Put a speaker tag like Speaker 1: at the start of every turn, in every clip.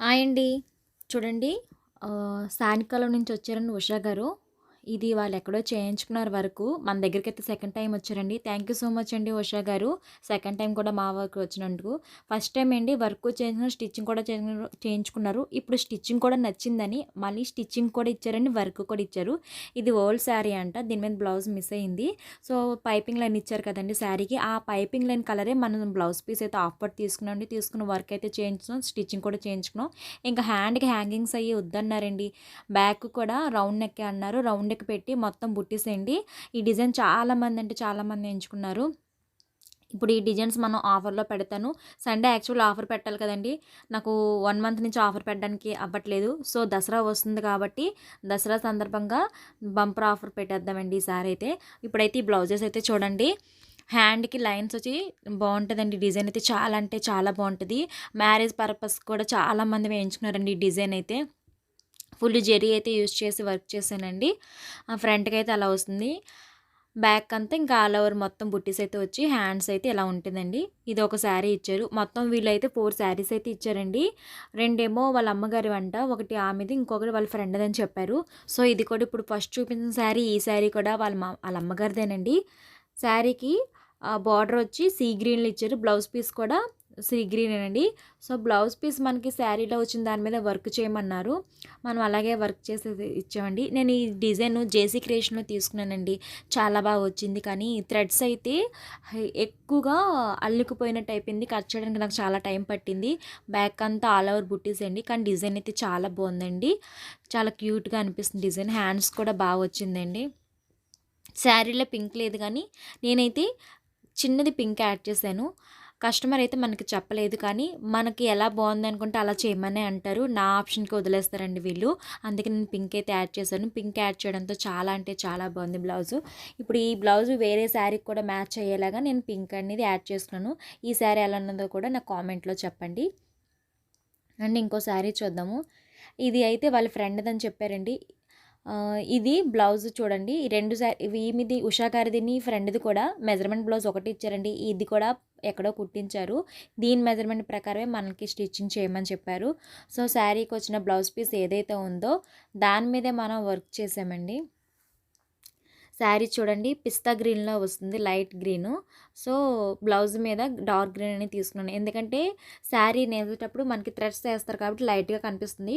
Speaker 1: Hi అండి. చూడండి సాయంకాలం నుంచి వచ్చారండి ఉషా గారు. ఇది వాళ్ళు ఎక్కడో చేయించుకున్నారు వరకు మన దగ్గరికి అయితే సెకండ్ టైం వచ్చారండి. థ్యాంక్ యూ సో మచ్ అండి ఉషా గారు. సెకండ్ టైం కూడా మా వర్క్ వచ్చినందుకు. ఫస్ట్ టైం అండి వర్క్ చేసిన స్టిచ్చింగ్ కూడా చేయించుకున్నారు చేయించుకున్నారు. ఇప్పుడు స్టిచ్చింగ్ కూడా నచ్చిందని మళ్ళీ స్టిచ్చింగ్ కూడా ఇచ్చారండి. వర్క్ కూడా ఇచ్చారు. ఇది ఓల్డ్ శారీ అంట. దీని మీద బ్లౌజ్ మిస్ అయింది. సో, పైపింగ్ లైన్ ఇచ్చారు కదండి శారీకి. ఆ పైపింగ్ లైన్ కలరే మనం బ్లౌజ్ పీస్ అయితే ఆఫర్ తీసుకున్నాండి తీసుకున్న వర్క్ అయితే చేయించుకున్నాం. స్టిచ్చింగ్ కూడా చేయించుకున్నాం. ఇంకా హ్యాండ్‌కి హ్యాంగింగ్స్ అయ్యి వద్దన్నారండి. బ్యాక్ కూడా రౌండ్ నెక్కే అన్నారు. రౌండ్ కిందకి పెట్టి మొత్తం బుట్టిసేయండి ఈ డిజైన్ చాలామంది అంటే చాలామంది ఎంచుకున్నారు. ఇప్పుడు ఈ డిజైన్స్ మనం ఆఫర్‌లో పెడతాను. సండే యాక్చువల్ ఆఫర్ పెట్టాలి కదండీ! నాకు వన్ మంత్ నుంచి ఆఫర్ పెట్టడానికి అవ్వట్లేదు. సో, దసరా వస్తుంది కాబట్టి దసరా సందర్భంగా బంపర్ ఆఫర్ పెట్టేద్దామండి ఈసారి అయితే. ఇప్పుడైతే ఈ బ్లౌజెస్ అయితే చూడండి. హ్యాండ్‌కి లైన్స్ వచ్చి బాగుంటుందండి డిజైన్ అయితే చాలా అంటే చాలా బాగుంటుంది మ్యారేజ్ పర్పస్ కూడా చాలామంది వేయించుకున్నారండి ఈ డిజైన్ అయితే. ఫుల్ జెరీ అయితే యూజ్ చేసి వర్క్ చేశానండి. ఆహ్, ఫ్రంట్‌కి అయితే అలా వస్తుంది. బ్యాక్ అంతా ఇంకా ఆల్ ఓవర్ మొత్తం బుట్టీస్ అయితే వచ్చి హ్యాండ్స్ అయితే ఇలా ఉంటుందండి. ఇది ఒక శారీ ఇచ్చారు. మొత్తం వీళ్ళైతే ఫోర్ శారీస్ అయితే ఇచ్చారండి. రెండేమో వాళ్ళ అమ్మగారి వంట ఒకటి ఆమెది. ఇంకొకటి వాళ్ళ ఫ్రెండ్‌దని చెప్పారు. సో, ఇది కూడా ఇప్పుడు ఫస్ట్ చూపించిన శారీ ఈ శారీ కూడా వాళ్ళ మా వాళ్ళ అమ్మగారిదేనండి. శారీకి బార్డర్ వచ్చి సీ గ్రీన్లు ఇచ్చారు. బ్లౌజ్ పీస్ కూడా సీ గ్రీనేనండి. సో, బ్లౌజ్ పీస్ మనకి శారీలో వచ్చిన దాని మీద వర్క్ చేయమన్నారు. మనం అలాగే వర్క్ చేసేది ఇచ్చామండి. నేను ఈ డిజైన్ జేసీ క్రియేషన్‌లో తీసుకున్నానండి. చాలా బాగా వచ్చింది. కానీ థ్రెడ్స్ అయితే ఎక్కువగా అల్లుకుపోయినట్టు అయిపోయింది. కట్ చేయడానికి నాకు చాలా టైం పట్టింది. బ్యాక్ అంతా ఆల్ ఓవర్ బుట్టీస్ అండి. కానీ డిజైన్ అయితే చాలా బాగుందండి చాలా క్యూట్‌గా అనిపిస్తుంది డిజైన్. హ్యాండ్స్ కూడా బాగా వచ్చిందండి. శారీలో పింక్ లేదు కానీ నేనైతే చిన్నది పింక్ యాడ్ చేశాను. కస్టమర్ అయితే మనకి చెప్పలేదు కానీ మనకి ఎలా బావుందనుకుంటే అలా చేయమనే అంటారు. నా ఆప్షన్‌కి వదిలేస్తారండి వీళ్ళు. అందుకే నేను పింక్ అయితే యాడ్ చేశాను. పింక్ యాడ్ చేయడంతో చాలా అంటే చాలా బాగుంది బ్లౌజు. ఇప్పుడు ఈ బ్లౌజు వేరే శారీకి కూడా మ్యాచ్ అయ్యేలాగా నేను పింక్ అనేది యాడ్ చేసుకున్నాను. ఈ శారీ ఎలా ఉన్నదో కూడా నా కామెంట్‌లో చెప్పండి. అండ్ ఇంకో శారీ చూద్దాము. ఇది అయితే వాళ్ళ ఫ్రెండ్‌దని చెప్పారండి. ఇది బ్లౌజ్ చూడండి. ఈ 2 శా ఈమెది ఉషా గారిదిని ఫ్రెండ్‌ది కూడా మెజర్‌మెంట్ బ్లౌజ్ ఒకటి ఇచ్చారండి. ఇది కూడా ఎక్కడో కుట్టించారు. దీని మెజర్‌మెంట్ ప్రకారమే మనకి స్టిచ్చింగ్ చేయమని చెప్పారు. సో, శారీకి వచ్చిన బ్లౌజ్ పీస్ ఏదైతే ఉందో దాని మీదే మనం వర్క్ చేసామండి. శారీ చూడండి పిస్తా గ్రీన్‌లో వస్తుంది. Light green. సో, బ్లౌజ్ మీద డార్క్ గ్రీన్ అనేది తీసుకున్నాను. ఎందుకంటే శారీ నేసేటప్పుడు మనకి థ్రెడ్స్ వేస్తారు కాబట్టి లైట్‌గా కనిపిస్తుంది.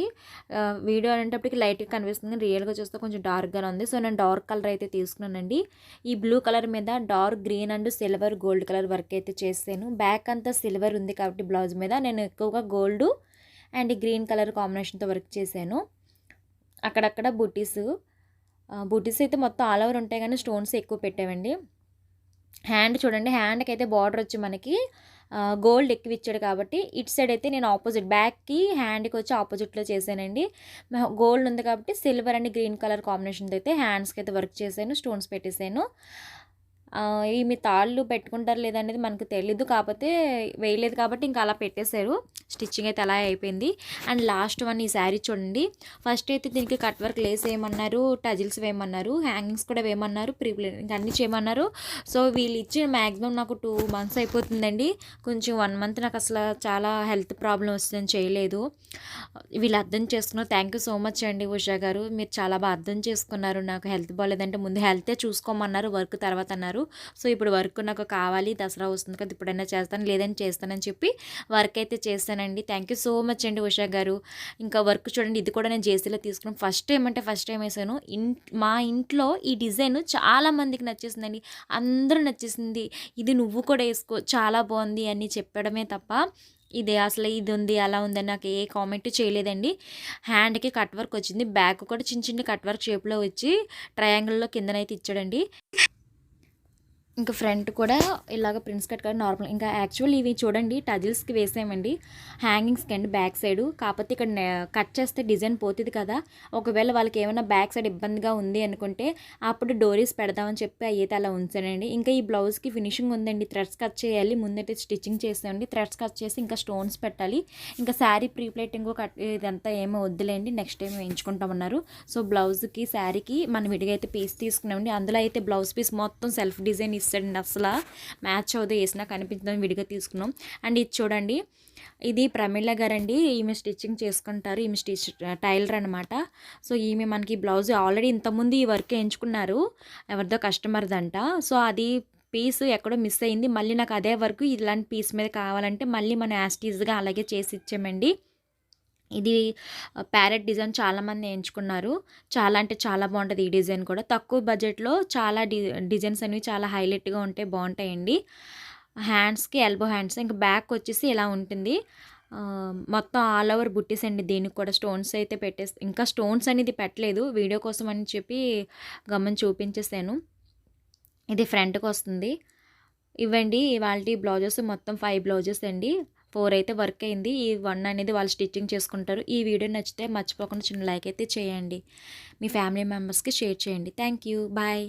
Speaker 1: వీడియో అనేటప్పటికి లైట్‌గా కనిపిస్తుంది. రియల్‌గా చూస్తే కొంచెం డార్క్‌గానే ఉంది. సో, నేను డార్క్ కలర్ అయితే తీసుకున్నానండి. ఈ బ్లూ కలర్ మీద dark green and silver, gold colour work అయితే చేశాను. బ్యాక్ అంతా సిల్వర్ ఉంది కాబట్టి బ్లౌజ్ మీద నేను ఎక్కువగా గోల్డు అండ్ గ్రీన్ కలర్ కాంబినేషన్‌తో వర్క్ చేశాను. అక్కడక్కడ బుట్టీసు ఆహ్, అయితే మొత్తం ఆల్ ఓవర్ ఉంటాయి కానీ స్టోన్స్ ఎక్కువ పెట్టామండి. హ్యాండ్ చూడండి. హ్యాండ్కి అయితే బార్డర్ వచ్చి మనకి గోల్డ్ ఎక్కువ ఇచ్చాడు కాబట్టి ఇటు సైడ్ అయితే నేను ఆపోజిట్ బ్యాక్‌కి హ్యాండ్‌కి వచ్చి ఆపోజిట్‌లో చేశానండి. గోల్డ్ ఉంది కాబట్టి సిల్వర్ అండ్ గ్రీన్ కలర్ కాంబినేషన్‌తో అయితే హ్యాండ్స్‌కి అయితే వర్క్ చేశాను. స్టోన్స్ పెట్టేసాను. ఈమె తాళ్ళు పెట్టుకుంటారు లేదనేది మనకు తెలీదు. కాకపోతే వేయలేదు కాబట్టి ఇంకా అలా పెట్టేశారు. స్టిచ్చింగ్ అయితే అలా అయిపోయింది. అండ్ లాస్ట్ వన్ ఈ శారీ చూడండి. ఫస్ట్ అయితే దీనికి కట్ వర్క్ లేస్ వేయమన్నారు. టజిల్స్ వేయమన్నారు. హ్యాంగింగ్స్ కూడా వేయమన్నారు. ప్రీ ఇంకా అన్నీ చేయమన్నారు. సో, వీళ్ళు ఇచ్చిన మాక్సిమం నాకు టూ మంత్స్ అయిపోతుందండి. కొంచెం వన్ మంత్ నాకు అసలు చాలా హెల్త్ ప్రాబ్లం వస్తుందని చేయలేదు. వీళ్ళు అర్థం చేసుకున్నారు. థ్యాంక్ యూ సో మచ్ అండి ఉషా గారు. మీరు చాలా బాగా అర్థం చేసుకున్నారు. నాకు హెల్త్ బాగాలేదంటే ముందు హెల్తే చూసుకోమన్నారు. వర్క్ తర్వాత అన్నారు. సో, ఇప్పుడు వర్క్ నాకు కావాలి. దసరా వస్తుంది కదా! ఇప్పుడైనా చేస్తాను. లేదని చేస్తానని చెప్పి వర్క్ అయితే చేస్తానండి థ్యాంక్ యూ సో మచ్ అండి ఉషా గారు. ఇంకా వర్క్ చూడండి. ఇది కూడా నేను జేసీలో తీసుకున్నాను. ఫస్ట్ టైం అంటే ఫస్ట్ టైం వేసాను ఇన్ మా ఇంట్లో ఈ డిజైన్ చాలా మందికి నచ్చేసిందండి. అందరూ నచ్చేసింది. ఇది నువ్వు కూడా వేసుకో చాలా బాగుంది అని చెప్పడమే తప్ప ఇది అసలు ఇది ఉంది, అలా ఉందని నాకు ఏ కామెంట్ చేయలేదండి. హ్యాండ్‌కి కట్ వర్క్ వచ్చింది. బ్యాక్ కూడా చిన్న చిన్న కట్ వర్క్ షేప్‌లో వచ్చి ట్రయాంగిల్‌లో కిందనైతే ఇచ్చాడండి. ఇంకా ఫ్రంట్ కూడా ఇలాగ ప్రిన్స్ కట్ కానీ నార్మల్ ఇంకా యాక్చువల్ ఇవి చూడండి టజిల్స్‌కి వేసామండి. హ్యాంగింగ్స్‌కి అండి బ్యాక్ సైడు. కాకపోతే ఇక్కడ కట్ చేస్తే డిజైన్ పోతుంది కదా! ఒకవేళ వాళ్ళకి ఏమైనా బ్యాక్ సైడ్ ఇబ్బందిగా ఉంది అనుకుంటే అప్పుడు డోరీస్ పెడదామని చెప్పి అయితే అలా ఉంచానండి. ఇంకా ఈ బ్లౌజ్‌కి ఫినిషింగ్ ఉందండి. థ్రెడ్స్ కట్ చేయాలి. ముందైతే స్టిచ్చింగ్ చేసామండి. థ్రెడ్స్ కట్ చేసి ఇంకా స్టోన్స్ పెట్టాలి. ఇంకా శారీ ప్రీ ప్లేటింగ్ కట్ ఇదంతా ఏమో వద్దులేండి. Next time వేయించుకుంటామన్నారు. సో, బ్లౌజ్‌కి శారీకి మనం విడిగా అయితే పీస్ తీసుకున్నామండి. అందులో అయితే బ్లౌజ్ పీస్ మొత్తం సెల్ఫ్ డిజైన్ ఇస్తాడండి అసలు. మ్యాచ్ అవుదో వేసినా కనిపించదని విడిగా తీసుకున్నాం. అండ్ ఇది చూడండి ఇది ప్రమీళ గారండి. ఈమె స్టిచ్చింగ్ చేసుకుంటారు. ఈమె స్టిచ్ టైలర్ అనమాట సో ఈమె మనకి బ్లౌజ్ ఆల్రెడీ ఇంతకుముందు ఈ వర్క్ ఎంచుకున్నారు. ఎవరిదో కస్టమర్దంట. సో అది పీస్ ఎక్కడో మిస్ అయింది. మళ్ళీ నాకు అదే వర్క్ ఇలాంటి పీస్ మీద కావాలంటే మళ్ళీ మనం యాస్టీజ్గా అలాగే చేసి ఇచ్చామండి. ఇది ప్యారెట్ డిజైన్ చాలామంది ఎంచుకున్నారు. చాలా అంటే చాలా బాగుంటుంది ఈ డిజైన్ కూడా. తక్కువ బడ్జెట్లో చాలా డి డిజైన్స్ అనేవి చాలా హైలైట్గా ఉంటే బాగుంటాయండి. హ్యాండ్స్కి ఎల్బో హ్యాండ్స్ ఇంకా బ్యాక్ వచ్చేసి ఇలా ఉంటుంది. మొత్తం ఆల్ ఓవర్ బుట్టీస్ అండి. దీనికి కూడా స్టోన్స్ అయితే పెట్టేసి ఇంకా స్టోన్స్ అనేది పెట్టలేదు. వీడియో కోసం అని చెప్పి గమని చూపించేసాను ఇది ఫ్రంట్కి వస్తుంది. ఇవ్వండి ఇవాళ బ్లౌజెస్ మొత్తం ఫైవ్ బ్లౌజెస్ అండి. ఫోర్ అయితే వర్క్ అయింది. ఈ వన్ అనేది వాళ్ళు స్టిచ్చింగ్ చేసుకుంటారు. ఈ వీడియో నచ్చితే మర్చిపోకుండా చిన్న లైక్ అయితే చేయండి. మీ ఫ్యామిలీ మెంబర్స్కి షేర్ చేయండి. Thank you. బాయ్.